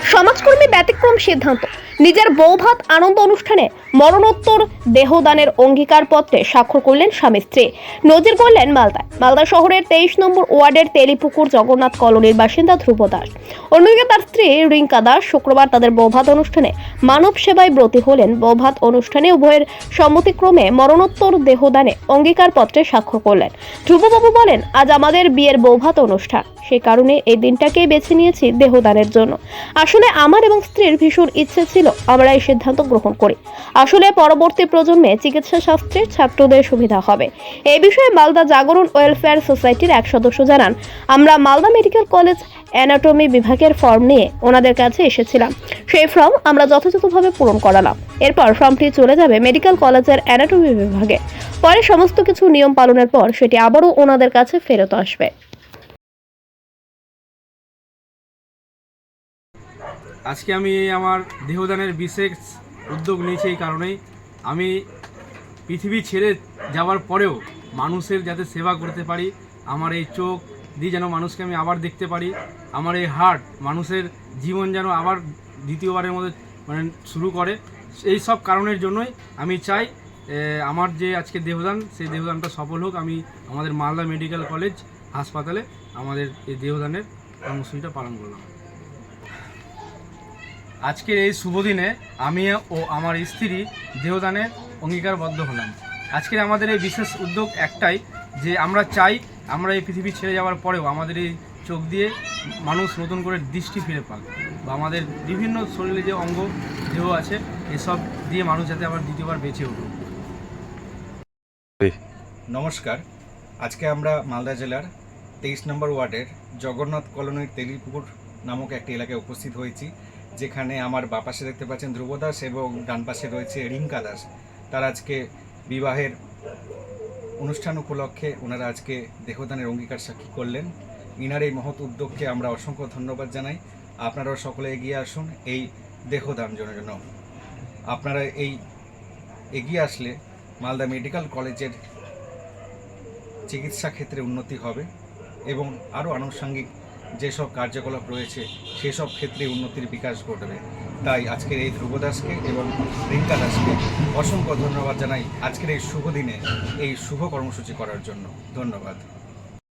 এক সমাজকর্মী ব্যতিক্রম সিদ্ধান্ত। নিজের বৌভাত আনন্দ অনুষ্ঠানে মরণোত্তর দেহদানের অঙ্গীকার পত্রে স্বাক্ষর করলেন স্বামী স্ত্রী। নজির করলেন মালদায়। মালদা শহরের তেইশ নম্বর ওয়ার্ডের তেলিপুকুর জগন্নাথ কলোনির বাসিন্দা ধ্রুব দাস অন্যদিকে তার স্ত্রী রিঙ্কা দাস শুক্রবার তাদের বৌভাত অনুষ্ঠানে মানব সেবায় ব্রতী হলেন। বৌভাত অনুষ্ঠানে উভয়ের সম্মতিক্রমে মরণোত্তর দেহদানে অঙ্গীকার পত্রে স্বাক্ষর করলেন। ধ্রুববাবু বলেন, আজ আমাদের বিয়ের বৌভাত অনুষ্ঠান। সে কারণে এই দিনটাকেই বেছে নিয়েছি দেহদানের জন্য। আসলে আমার এবং স্ত্রীর ভীষণ ইচ্ছে ছিল আমরা এই সিদ্ধান্ত গ্রহণ করি। আসলে পরবর্তী প্রজন্মে চিকিৎসা শাস্ত্রের ছাত্রদের সুবিধা হবে। এই বিষয়ে মালদা জাগরণ ওয়েলফেয়ার সোসাইটির এক সদস্য জানান, আমরা মালদা মেডিকেল কলেজ অ্যানাটমি বিভাগের ফর্ম নিয়ে ওনাদের কাছে এসেছিলাম। সেই ফর্ম আমরা যথাযথভাবে পূরণ করালাম। এরপর ফর্মটি চলে যাবে মেডিকেল কলেজের অ্যানাটমি বিভাগে। পরে সমস্ত কিছু নিয়ম পালনের পর সেটি আবারও ওনাদের কাছে ফেরত আসবে। আজকে আমি আমার দেহদানের বিশেষ উদ্যোগ নিয়েছি এই কারণেই। আমি পৃথিবী ছেড়ে যাওয়ার পরেও মানুষের যাতে সেবা করতে পারি, আমার এই চোখ দিয়ে যেন মানুষকে আমি আবার দেখতে পারি, আমার এই হার্ট মানুষের জীবন যেন আবার দ্বিতীয়বারের মধ্যে মানে শুরু করে। এই সব কারণের জন্যই আমি চাই আমার যে আজকে দেহদান, সেই দেহদানটা সফল হোক। আমি আমাদের মালদা মেডিকেল কলেজ হাসপাতালে আমাদের এই দেহদানের কর্মসূচিটা পালন করলাম। আজকের এই শুভ দিনে আমি ও আমার স্ত্রী দেহদানে অঙ্গীকারবদ্ধ হলাম। আজকের আমাদের এই বিশেষ উদ্যোগ একটাই যে আমরা চাই আমরা এই পৃথিবী ছেড়ে যাওয়ার পরেও আমাদের এই চোখ দিয়ে মানুষ নতুন করে দৃষ্টি ফিরে পাক বা আমাদের বিভিন্ন শরীরে যে অঙ্গ দেহ আছে, এসব দিয়ে মানুষ যাতে আবার দ্বিতীয়বার বেঁচে উঠুক। নমস্কার। আজকে আমরা মালদা জেলার তেইশ নম্বর ওয়ার্ডের জগন্নাথ কলোনির তেলিপুকুর নামক একটি এলাকায় উপস্থিত হয়েছি। যেখানে আমার বাঁ পাশে দেখতে পাচ্ছেন ধ্রুব দাস এবং ডান পাশে রয়েছে রিঙ্কা দাস। তারা আজকে বিবাহের অনুষ্ঠান উপলক্ষে ওনারা আজকে দেহদানের অঙ্গীকার সাক্ষী করলেন। ইনার এই মহৎ উদ্যোগকে আমরা অসংখ্য ধন্যবাদ জানাই। আপনারাও সকলে এগিয়ে আসুন এই দেহদান জন্য। আপনারা এই এগিয়ে আসলে মালদা মেডিকেল কলেজের চিকিৎসা ক্ষেত্রে উন্নতি হবে এবং আরও আনুষঙ্গিক যেসব কার্যকলাপ রয়েছে, সেসব ক্ষেত্রে উন্নতির বিকাশ ঘটবে। তাই আজকের এই ধ্রুব দাসকে এবং রিঙ্কা দাসকে অসংখ্য ধন্যবাদ জানাই আজকের এই শুভ দিনে, এই শুভ কর্মসূচি করার জন্য। ধন্যবাদ।